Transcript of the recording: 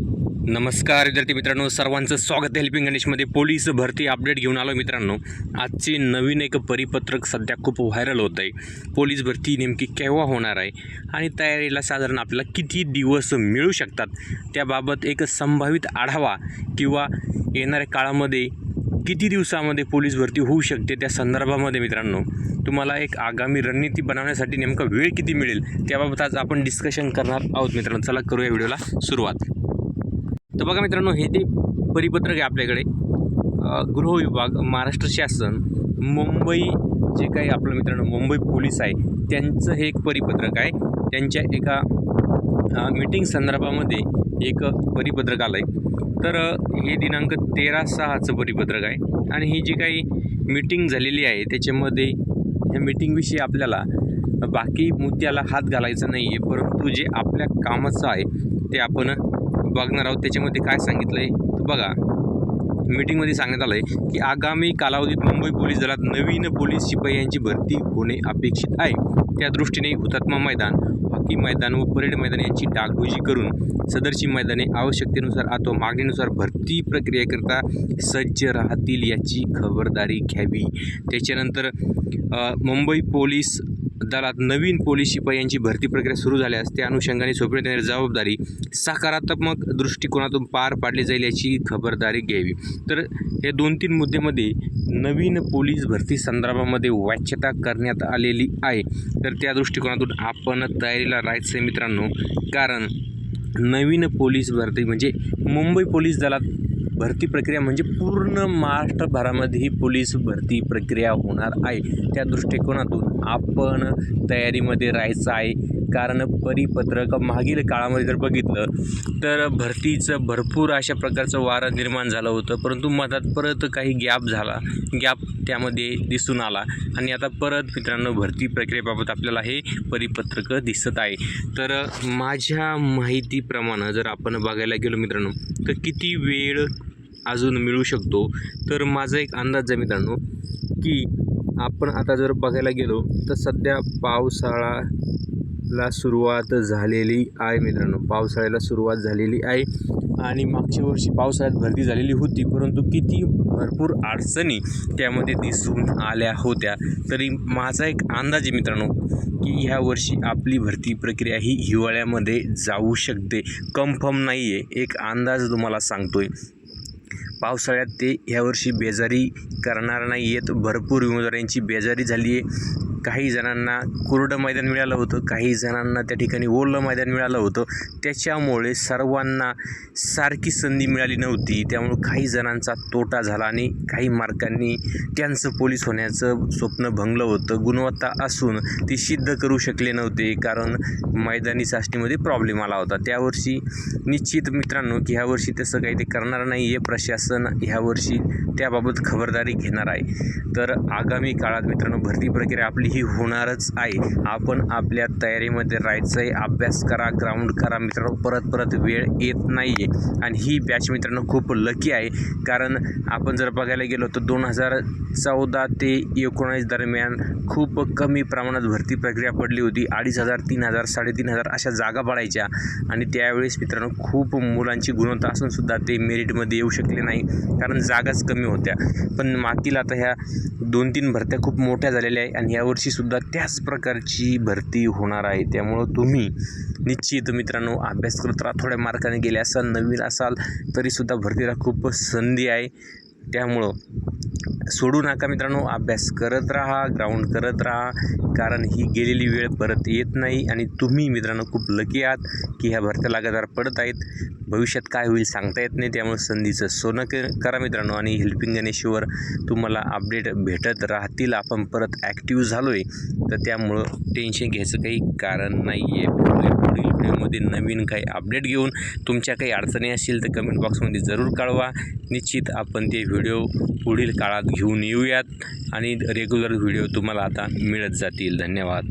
नमस्कार विद्यार्थी मित्रांनो सर्वांचं स्वागत आहे हेल्पिंग गणेशमध्ये. पोलीस भरती अपडेट घेऊन आलो मित्रांनो. आजचे नवीन एक परिपत्रक सध्या खूप व्हायरल होत आहे. पोलीस भरती नेमकी केव्हा होणार आहे आणि तयारीला साधारण आपल्याला किती दिवस मिळू शकतात? त्याबाबत एक संभावित आढावा किंवा येणाऱ्या काळामध्ये किती दिवसामध्ये पोलीस भरती होऊ शकते त्या संदर्भामध्ये मित्रांनो तुम्हाला एक आगामी रणनीती बनवण्यासाठी नेमका वेळ किती मिळेल? त्याबाबत आज आपण डिस्कशन करणार आहोत मित्रांनो. चला करूया व्हिडिओला सुरुवात. तर बघा मित्रांनो हे ते परिपत्रक आहे आपल्याकडे. गृह विभाग महाराष्ट्र शासन मुंबई जे काही आपलं मित्रांनो मुंबई पोलीस आहे त्यांचं हे एक परिपत्रक आहे. त्यांच्या एका मीटिंग संदर्भामध्ये एक परिपत्रक आलं आहे तर हे दिनांक तेरा सहाचं परिपत्रक आहे. आणि ही जी काही मीटिंग झालेली आहे त्याच्यामध्ये ह्या मीटिंगविषयी आपल्याला बाकी मुद्द्याला हात घालायचा नाही आहे परंतु जे आपल्या कामाचं आहे ते आपण बघणार आहोत. त्याच्यामध्ये काय सांगितलं आहे तर बघा मीटिंगमध्ये सांगण्यात आलं आहे की आगामी कालावधीत मुंबई पोलीस दलात नवीन पोलीस शिपायांची भरती होणे अपेक्षित आहे. त्या दृष्टीने हुतात्मा मैदान हॉकी मैदान व परेड मैदान यांची डागडुजी करून सदरची मैदाने आवश्यकतेनुसार अथवा मागणीनुसार भरती प्रक्रियेकरता सज्ज राहतील याची खबरदारी घ्यावी. त्याच्यानंतर मुंबई पोलीस दलात नवीन पोलीस शिपायांची भरती प्रक्रिया सुरू झाल्यास त्या अनुषंगाने सोपविण्यात येणारी जबाबदारी सकारात्मक दृष्टिकोनातून पार पाडली जाईल याची खबरदारी घ्यावी. तर या दोन तीन मुद्द्यामध्ये नवीन पोलीस भरती संदर्भामध्ये वाच्यता करण्यात आलेली आहे. तर त्या दृष्टिकोनातून आपण तयारीला राहायचं आहे मित्रांनो. कारण नवीन पोलीस भरती म्हणजे मुंबई पोलीस दलात भरती प्रक्रिया म्हणजे पूर्ण महाराष्ट्रभरामध्ये ही पोलीस भरती प्रक्रिया होणार आहे. त्या दृष्टिकोनातून आपण तयारीमध्ये राहायचं आहे. कारण परिपत्रक मागील काळामध्ये जर बघितलं तर भरतीचं भरपूर अशा प्रकारचं वारं निर्माण झालं होतं. परंतु मधात परत काही गॅप झाला. गॅप त्यामध्ये दिसून आला. आणि आता परत मित्रांनो भरती प्रक्रियेबाबत आपल्याला हे परिपत्रक दिसत आहे. तर माझ्या माहितीप्रमाणे जर आपण बघायला गेलो मित्रांनो तर किती वेळ अजून मिळू शकतो. तर माझा एक अंदाज आहे मित्रांनो की आपण आता जर बघायला गेलो तर सध्या पावसाळाला सुरुवात झालेली आहे मित्रांनो. पावसाळ्याला सुरुवात झालेली आहे आणि मागच्या वर्षी पावसाळ्यात भरती झालेली होती परंतु किती भरपूर अडचणी त्यामध्ये दिसून आल्या होत्या. तरी माझा एक अंदाज आहे मित्रांनो की ह्या वर्षी आपली भरती प्रक्रिया ही हिवाळ्यामध्ये जाऊ शकते. कन्फर्म नाही आहे एक अंदाज तुम्हाला सांगतोय. पावसाळ्यात ते ह्यावर्षी बेजारी करणार नाही आहेत भरपूर उमेदवारांची बेजारी झाली आहे काही जणांना कोरडं मैदान मिळालं होतं काही जणांना त्या ठिकाणी ओलं मैदान मिळालं होतं. त्याच्यामुळे सर्वांना सारखी संधी मिळाली नव्हती. त्यामुळे काही जणांचा तोटा झाला आणि काही मार्कांनी त्यांचं पोलीस होण्याचं स्वप्न भंगलं होतं. गुणवत्ता असून ती सिद्ध करू शकले नव्हते कारण मैदानी चाचणीमध्ये प्रॉब्लेम आला होता. त्यावर्षी निश्चित मित्रांनो की ह्यावर्षी तसं काही ते करणार नाही आहे प्रशासन ह्यावर्षी त्याबाबत खबरदारी घेणार आहे. तर आगामी काळात मित्रांनो भरती प्रक्रिया आपली ही होणारच आहे. आपण आपल्या तयारीमध्ये राहायचं आहे. अभ्यास करा ग्राउंड करा. मित्रांनो परत परत वेळ येत नाही आहे आणि ही बॅच मित्रांनो खूप लकी आहे. कारण आपण जर बघायला गेलो तर दोन हजार चौदा ते एकोणावीस दरम्यान खूप कमी प्रमाणात भरती प्रक्रिया पडली होती. अडीच हजार तीन हजार साडेतीन हजार अशा जागा पडायच्या. आणि त्यावेळेस मित्रांनो खूप मुलांची गुणवत्ता असूनसुद्धा ते मेरिटमध्ये येऊ शकले नाही. कारण जागाच कमी होत्या. पण मागील आता ह्या दोन तीन भरत्या खूप मोठ्या झालेल्या आहे. आणि यावर यावर्षीसुद्धा त्याच प्रकारची भरती होणार आहे. त्यामुळं तुम्ही निश्चित मित्रांनो अभ्यास करत राहा. थोड्या मार्काने गेले असाल नवीन असाल तरीसुद्धा भरतीला खूप संधी आहे. त्यामुळं सोडू नका मित्रांनो. अभ्यास करत राहा ग्राउंड करत राहा. कारण ही गेलेली वेळ परत येत नाही. आणि तुम्ही मित्रांनो खूप लकी आहात. की ह्या भरत्या लगातार पडत आहेत. भविष्यात काय होईल सांगता येत नाही. त्यामुळे संधीचं सोनं क करा मित्रांनो आणि हेल्पिंग गणेशवर तुम्हाला अपडेट भेटत राहतील. आपण परत ॲक्टिव्ह झालो आहे तर त्यामुळं टेन्शन घ्यायचं काही कारण नाही आहे पुढील व्हिडिओमध्ये नवीन काही अपडेट घेऊन तुमच्या काही अडचणी असतील तर कमेंट बॉक्समध्ये जरूर कळवा. निश्चित आपण ते व्हिडिओ पुढील काळात घेऊन येऊयात आणि रेग्युलर व्हिडिओ तुम्हाला आता मिळत जातील. धन्यवाद.